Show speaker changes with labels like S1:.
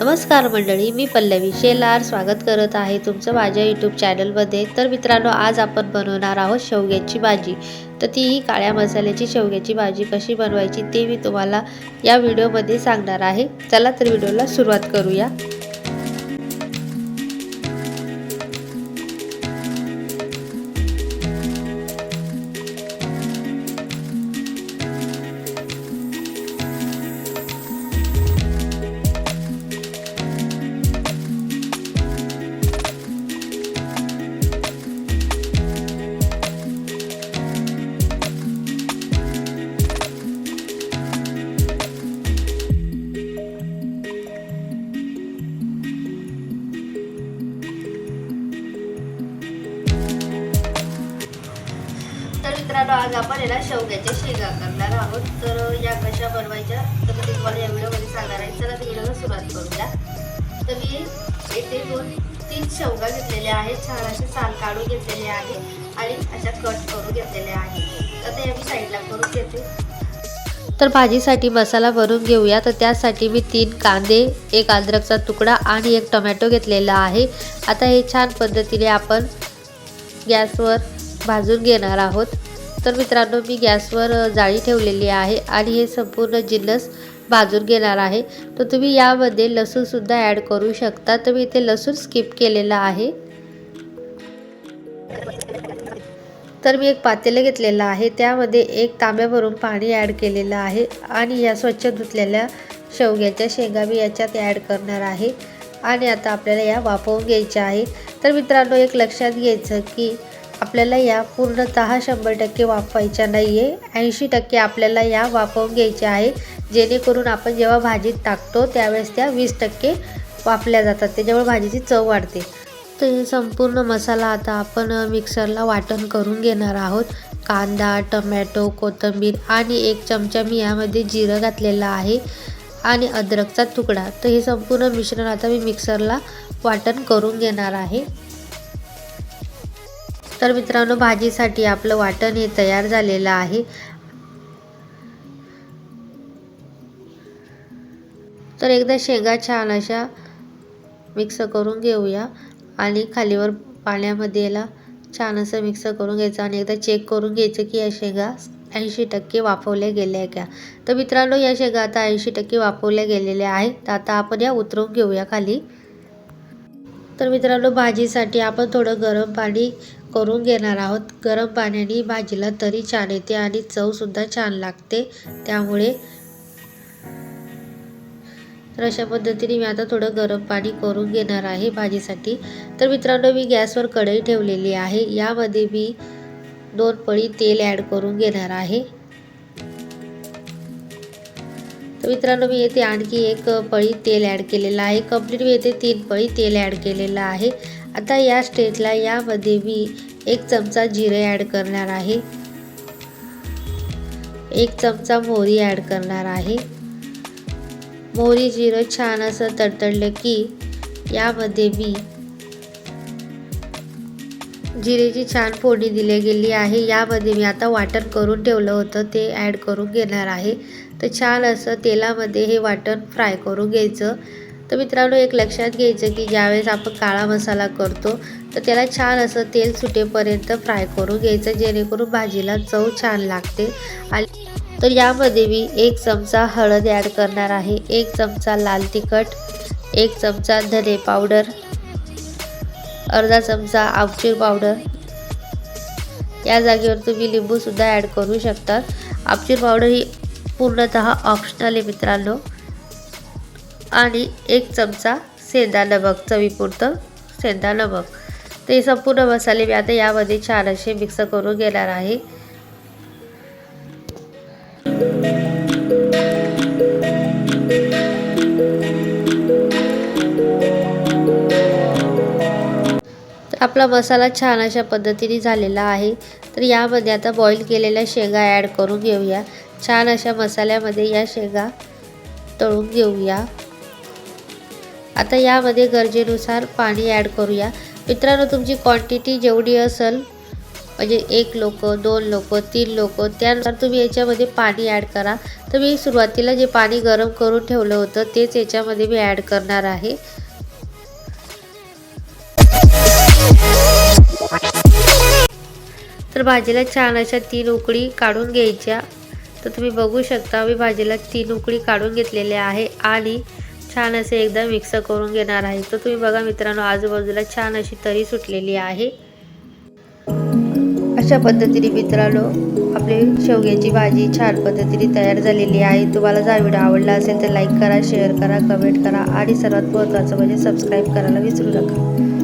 S1: नमस्कार मंडळी मी पल्लवी शेलार. स्वागत करत आहे तुमचं माझ्या यूट्यूब चॅनलमध्ये तर मित्रांनो आज आपण बनवणार आहोत शेवग्याची भाजी. तर ती ही काळ्या मसाल्याची शेवग्याची भाजी कशी बनवायची ते मी तुम्हाला या व्हिडिओमध्ये सांगणार आहे. चला तर व्हिडिओला सुरुवात करूया. मित्रांनो आज आपण याला शेवग्याच्या शेगा करणार आहोत. तर या कशा बनवायच्या? तर मी तुम्हाला या व्हिडिओमध्ये सांगणार आहे. चला व्हिडिओला सुरुवात करूया. तर मी येथे दोन तीन शेवगा घेतलेल्या आहेत. छान असे साल काढून घेतलेले आहे आणि अशा कट करून घेतलेल्या आहेत. तर ते मी साईडला करून घेते. तर भाजीसाठी मसाला बनवून घेऊया. तर त्यासाठी मी तीन कांदे एक अद्रकचा तुकडा आणि एक टोमॅटो घेतलेला आहे. आता हे छान पद्धतीने आपण गॅसवर भाजून घेणार आहोत. तर मित्रांनो मी गॅसवर जाळी ठेवलेली आहे आणि हे संपूर्ण जिन्नस भाजून घेणार आहे. तर तुम्ही यामध्ये लसूणसुद्धा ॲड करू शकता. तर मी इथे लसूण स्किप केलेला आहे. तर मी एक पातेलं घेतलेलं आहे. त्यामध्ये एक तांब्या भरून पाणी ॲड केलेलं आहे आणि या स्वच्छ धुतलेल्या शेवग्याच्या शेंगा मी याच्यात ॲड करणार आहे. आणि आता आपल्याला या वाफवून घ्यायच्या आहे तर मित्रांनो एक लक्षात घ्यायचं की आपल्याला या पूर्णतः शंभर टक्के वाफवायच्या नाही आहे ऐंशी टक्के आपल्याला या वाफवून घ्यायच्या आहे जेणेकरून आपण जेव्हा भाजीत टाकतो त्यावेळेस त्या वीस टक्के वाफल्या जातात. त्याच्यामुळे भाजीची चव वाढते. तर हे संपूर्ण मसाला आता आपण मिक्सरला वाटण करून घेणार आहोत. कांदा टमॅटो कोथिंबीर आणि एक चमचा मी यामध्ये जिरं घातलेलं आहे आणि अद्रकचा तुकडा. तर हे संपूर्ण मिश्रण आता मी मिक्सरला वाटण करून घेणार आहे. तर मित्रांनो भाजीसाठी आपलं वाटण हे तयार झालेलं आहे. तर एकदा शेंगा छान अशा मिक्स करून घेऊया आणि खालीवर पाण्यामध्ये याला छान असं मिक्स करून घ्यायचं आणि एकदा चेक करून घ्यायचं की या शेंगा ऐंशी टक्के वाफवल्या गेल्या का. तर मित्रांनो या शेंगा आता ऐंशी टक्के वाफवल्या गेलेल्या आहेत. तर आता आपण या उतरवून घेऊया खाली. तर मित्रांनो भाजीसाठी आपण थोडं गरम पाणी करून घेणार आहोत. गरम पाण्याने भाजीला तरी छान येते आणि चवसुद्धा छान लागते. त्यामुळे तर अशा पद्धतीने मी आता थोडं गरम पाणी करून घेणार आहे भाजीसाठी. तर मित्रांनो मी गॅसवर कढई ठेवलेली आहे. यामध्ये मी दोन पळी तेल ॲड करून घेणार आहे. तर मित्रांनो मी येथे आणखी एक पळी तेल ॲड केलेलं आहे. कंप्लीट मी येथे तीन पळी तेल ॲड केलेलं आहे. आता या स्टेजला यामध्ये मी एक चमचा जिरे ॲड करणार आहे. एक चमचा मोहरी ॲड करणार आहे. मोहरी जिरं छान असं तडतडलं की यामध्ये मी जिरेची छान फोडणी दिली गेली आहे. यामध्ये मी आता वाटण करून ठेवलं होतं ते ॲड करून घेणार आहे. तर छान असं तेलामध्ये हे वाटण फ्राय करून घ्यायचं. तर मित्रांनो एक लक्षात घ्यायचं की ज्यावेळेस आपण काळा मसाला करतो तर त्याला छान असं तेल सुटेपर्यंत फ्राय करून घ्यायचं जेणेकरून भाजीला चव छान लागते. आणि तर यामध्ये मी एक चमचा हळद ॲड करणार आहे एक चमचा लाल तिखट एक चमचा धने पावडर अर्धा चमचा आमचूर पावडर या जागेवर तुम्ही लिंबूसुद्धा ॲड करू शकतात आमचूर पावडर ही पूर्णतः ऑप्शनल आहे मित्रांनो. आणि एक चमचा सेंदा नमक चवीपुरतं सेंदा नमक ते संपूर्ण मसाले मी आता यामध्ये छान असे मिक्स करून घेणार आहे. तर आपला मसाला छान अशा पद्धतीने झालेला आहे. तर यामध्ये आता बॉईल केलेल्या शेंगा ॲड करून घेऊया. छान अशा मसाल्यामध्ये या शेंगा तळून घेऊया. आता यामध्ये गरजेनुसार पाणी ॲड करूया. मित्रांनो तुमची क्वांटिटी जेवढी असेल म्हणजे एक लोक दोन लोक तीन लोक त्यानुसार तुम्ही याच्यामध्ये पाणी ॲड करा. तर मी सुरुवातीला जे पाणी गरम करून ठेवलं होतं तेच याच्यामध्ये मी ॲड करणार आहे. तर भाजीला छान अशा तीन उकळी काढून घ्यायच्या. तर तुम्ही बघू शकता मी भाजीला तीन उकळी काढून घेतलेल्या आहे आणि छान असे एकदा मिक्स करून घेणार आहे. तर तुम्ही बघा मित्रांनो आजूबाजूला छान अशी तरी सुटलेली आहे. अशा पद्धतीने मित्रांनो आपली शेवग्याची भाजी छान पद्धतीने तयार झालेली आहे. तुम्हाला जर व्हिडिओ आवडला असेल तर लाईक करा शेअर करा कमेंट करा आणि सर्वात महत्त्वाचं म्हणजे सबस्क्राईब करायला विसरू नका.